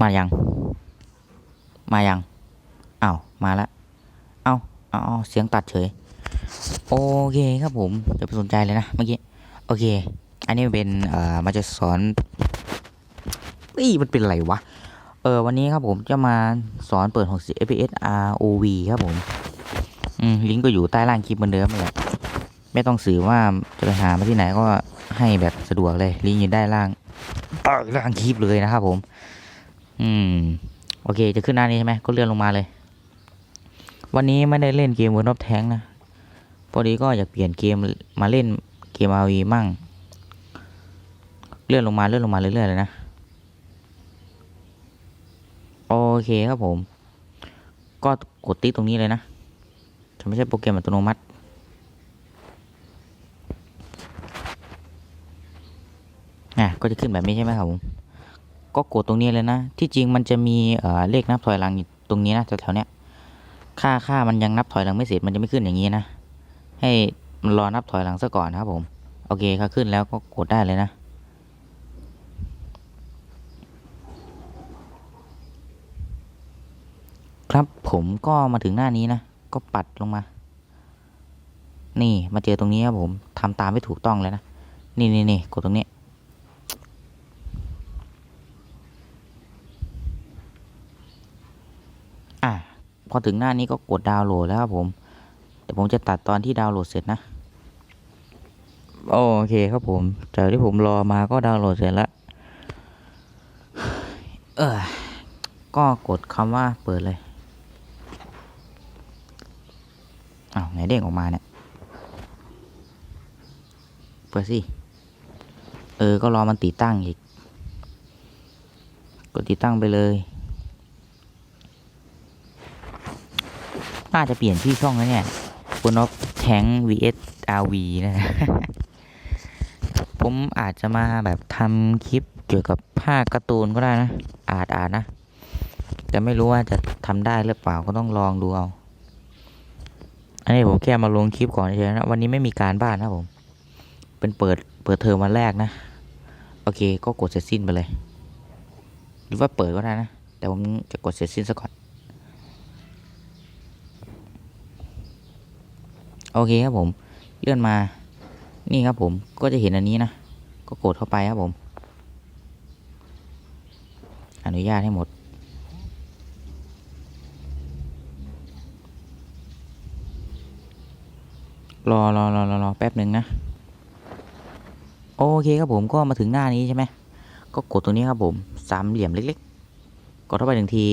มายัง มายังอ้าวมาแล้วเอ้าเอาเอาเสียงตัดเฉย โอเคครับผมจะไปสนใจเลยนะเมื่อกี้ โอเค อันนี้เป็นเอ่อมาจะสอนเอ้มันเป็นอะไรวะ เออวันนี้ครับผมจะมาสอนเปิด 60 fps ROV ครับผมอืมลิงก์ก็อยู่ใต้ล่างคลิปเหมือนเดิมนั่นแหละไม่ต้องสื่อว่าจะไปหามาที่ไหนก็ให้แบบสะดวกเลย ลิงก์อยู่ได้ล่างใต้ล่างคลิปเลยนะครับผม อืม โอเค จะขึ้นหน้านี้ใช่ไหมก็เลื่อนลงมาเลย วันนี้ไม่ได้เล่นเกม World of Tank นะ พอดีก็อยากเปลี่ยนเกมมาเล่นเกม RV มั่ง เลื่อนลงมาเลื่อนลงมาเรื่อยๆเลยนะ โอเคครับผม ก็กดติ๊กตรงนี้เลยนะจะไม่ใช่โปรแกรมอัตโนมัติอะก็จะขึ้นแบบนี้ใช่ไหมครับผม ก็กดตรงนี้เลยนะ ที่จริงมันจะมีเเลขนับถอยหลังอยู่ตรงนี้นะแถวๆเนี้ยค่าค่ามันยังนับถอยหลังไม่เสร็จมันจะไม่ขึ้นอย่างนี้นะ ให้มันรอนับถอยหลังซะก่อนนะครับผมโอเคค่ะขึ้นแล้วก็กดได้เลยนะครับผมก็มาถึงหน้านี้นะ ก็ปัดลงมา นี่มาเจอตรงนี้ครับผมทำตามไม่ถูกต้องเลยนะ นี่นี่นี่กดตรงนี้ อะพอถึงหน้านี้ก็กดดาวน์โหลดแล้วครับผมแต่ผมจะตัดตอนที่ดาวน์โหลดเสร็จนะโอเคครับผมจากที่ผมรอมาก็ดาวน์โหลดเสร็จแล้วเออก็กดคำว่าเปิดเลยอ้าวไหนเด้งออกมาเนี่ยเปิดสิเออ ก็รอมันติดตั้งอีก กดติดตั้งไปเลย น่าจะเปลี่ยนชื่อช่องแล้วเนี่ยคุณนกแทง vs rv นะผมอาจจะมาแบบทำคลิปเกี่ยวกับภาคการ์ตูนก็ได้นะ อาจอาจนะ แต่ไม่รู้ว่าจะทำได้หรือเปล่าก็ต้องลองดูเอา อันนี้ผมแค่มาลงคลิปก่อนเฉยนะ วันนี้ไม่มีการบ้านนะผม เป็นเปิดเปิดเทอมวันแรกนะ โอเค ก็กดเสร็จสิ้นไปเลย หรือว่าเปิดก็ได้นะ แต่ผมจะกดเสร็จสิ้นซะก่อน โอเคครับผมเลื่อนมา นี่ครับผมก็จะเห็นอันนี้นะ ก็กดเข้าไปครับผม อนุญาตให้หมด รอรอรอรอรอแป๊บหนึ่งนะ โอเคครับผมก็มาถึงหน้านี้ใช่ไหม ก็กดตรงนี้ครับผมสามเหลี่ยมเล็กๆ กดเข้าไปหนึ่งที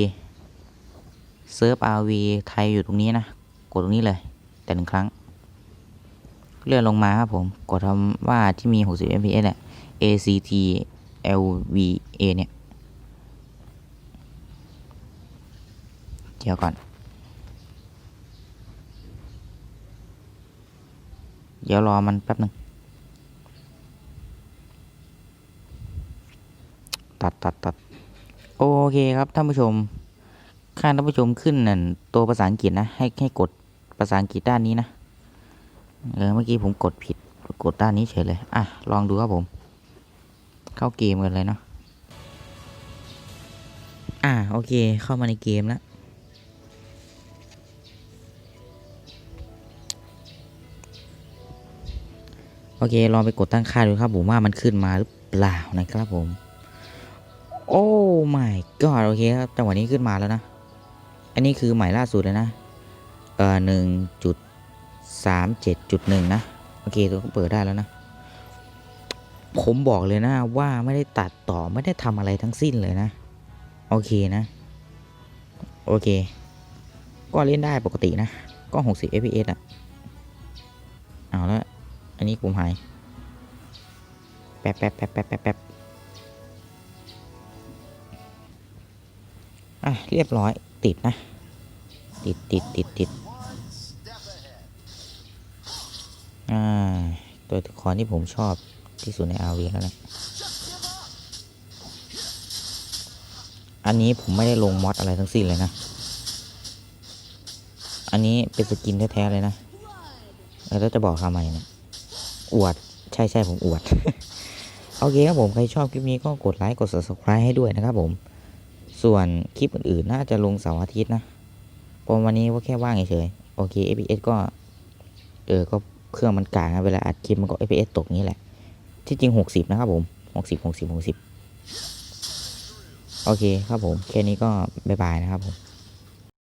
เซิร์ฟ RV ไทยอยู่ตรงนี้นะ กดตรงนี้เลย แต่หนึ่งครั้ง เลื่อนลงมาครับผม กดคำว่าที่มี 60 fps เนี่ย ACT LVA เนี่ย เดี๋ยวก่อน เดี๋ยวรอมันแป๊บหนึ่งตัดตัดตัดโอเคครับท่านผู้ชม ข้างท่านผู้ชมขึ้นนั่นตัวภาษาอังกฤษนะ ให้ให้กดภาษาอังกฤษด้านนี้นะ เออเมื่อกี้ผมกดผิด กดด้านนี้เฉยเลย อะ ลองดูครับผม เข้าเกมกันเลยเนาะ อะโอเค เข้ามาในเกมแล้ว โอเค ลองไปกดตั้งค่าดูครับผมว่ามันขึ้นมาหรือเปล่านะครับผม โอ้ my god โอเคครับ จังหวะนี้ขึ้นมาแล้วนะ อันนี้คือใหม่ล่าสุดเลยนะ เอ่อหนึ่งจุด สามเจ็ดจุดหนึ่งนะ โอเค ตัวก็เปิดได้แล้วนะ ผมบอกเลยนะว่าไม่ได้ตัดต่อไม่ได้ทำอะไรทั้งสิ้นเลยนะ โอเคนะ โอเค ก็เล่นได้ปกตินะ ก็หกสิบ fps อะ เอาแล้ว อันนี้ผมหายแป๊บแป๊บแป๊บแป๊บแป๊บแป๊บอะ เรียบร้อยติดนะ ติดติดติดติด อ่า ตัวละครที่ผมชอบที่สุดในอาวีแล้วนะอันนี้ผมไม่ได้ลงมอดอะไรทั้งสิ้นเลยนะ อันนี้เป็นสกินแท้ๆเลยนะ แล้วจะบอกทำไมเนี่ย อวด ใช่ใช่ผมอวด โอเคครับผม ใครชอบคลิปนี้ก็กดไลค์ กด subscribe ให้ด้วยนะครับผม ส่วนคลิปอื่นๆ น่าจะลงเสาร์อาทิตย์นะพราะวันนี้ว่าแค่ว่างเฉยๆ โอเค FPS ก็ เออ ก็ เครื่องมันกลางนะเวลาอัดคลิปมันก็ FPS ตกนี้แหละ ที่จริง 60 นะครับผม 60 60 60 โอเคครับผม แค่นี้ก็บายบายนะครับผม